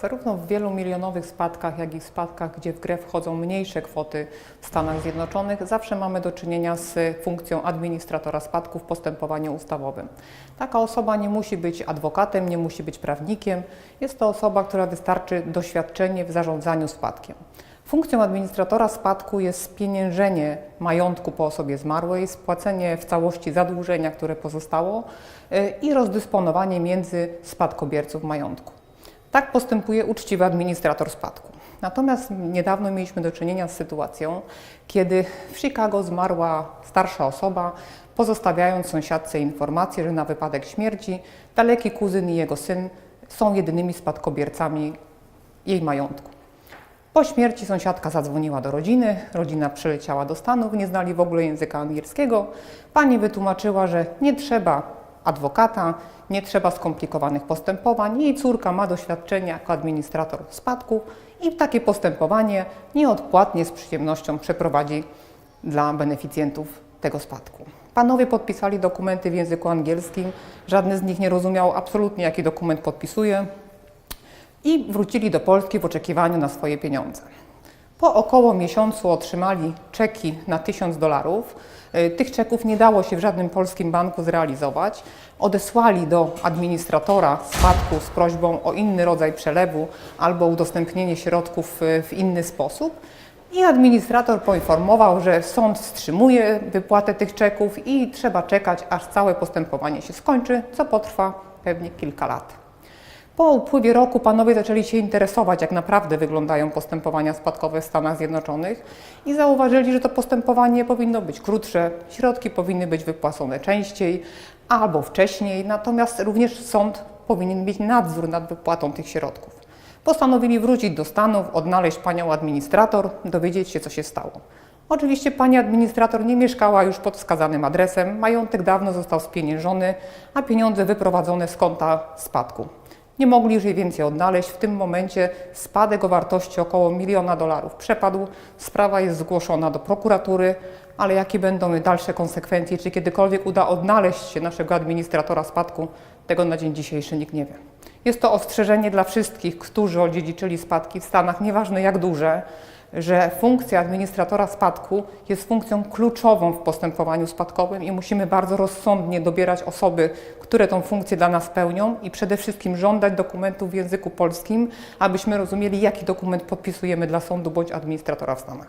Zarówno w wielu milionowych spadkach, jak i w spadkach, gdzie w grę wchodzą mniejsze kwoty w Stanach Zjednoczonych, zawsze mamy do czynienia z funkcją administratora spadku w postępowaniu ustawowym. Taka osoba nie musi być adwokatem, nie musi być prawnikiem. Jest to osoba, która wystarczy doświadczenie w zarządzaniu spadkiem. Funkcją administratora spadku jest spieniężenie majątku po osobie zmarłej, spłacenie w całości zadłużenia, które pozostało y, i rozdysponowanie między spadkobierców majątku. Tak postępuje uczciwy administrator spadku. Natomiast niedawno mieliśmy do czynienia z sytuacją, kiedy w Chicago zmarła starsza osoba, pozostawiając sąsiadce informację, że na wypadek śmierci daleki kuzyn i jego syn są jedynymi spadkobiercami jej majątku. Po śmierci sąsiadka zadzwoniła do rodziny, rodzina przyleciała do Stanów, nie znali w ogóle języka angielskiego. Pani wytłumaczyła, że nie trzeba adwokata, nie trzeba skomplikowanych postępowań. Jej córka ma doświadczenie jako administrator spadków i takie postępowanie nieodpłatnie z przyjemnością przeprowadzi dla beneficjentów tego spadku. Panowie podpisali dokumenty w języku angielskim, żadny z nich nie rozumiał absolutnie, jaki dokument podpisuje i wrócili do Polski w oczekiwaniu na swoje pieniądze. Po około miesiącu otrzymali czeki na 1000 dolarów. Y, Tych czeków nie dało się w żadnym polskim banku zrealizować. Odesłali do administratora spadku z prośbą o inny rodzaj przelewu albo udostępnienie środków y, w inny sposób. I administrator poinformował, że sąd wstrzymuje wypłatę tych czeków i trzeba czekać, aż całe postępowanie się skończy, co potrwa pewnie kilka lat. Po upływie roku panowie zaczęli się interesować, jak naprawdę wyglądają postępowania spadkowe w Stanach Zjednoczonych i zauważyli, że to postępowanie powinno być krótsze, środki powinny być wypłacone częściej albo wcześniej, natomiast również sąd powinien mieć nadzór nad wypłatą tych środków. Postanowili wrócić do Stanów, odnaleźć panią administrator, dowiedzieć się, co się stało. Oczywiście pani administrator nie mieszkała już pod wskazanym adresem, majątek dawno został spieniężony, a pieniądze wyprowadzone z konta spadku. Nie mogli już jej więcej odnaleźć. W tym momencie spadek o wartości około miliona dolarów przepadł. Sprawa jest zgłoszona do prokuratury, ale jakie będą dalsze konsekwencje, czy kiedykolwiek uda odnaleźć się naszego administratora spadku, tego na dzień dzisiejszy nikt nie wie. Jest to ostrzeżenie dla wszystkich, którzy odziedziczyli spadki w Stanach, nieważne jak duże, że funkcja administratora spadku jest funkcją kluczową w postępowaniu spadkowym i musimy bardzo rozsądnie dobierać osoby, które tą funkcję dla nas pełnią i przede wszystkim żądać dokumentów w języku polskim, abyśmy rozumieli, jaki dokument podpisujemy dla sądu bądź administratora w Stanach.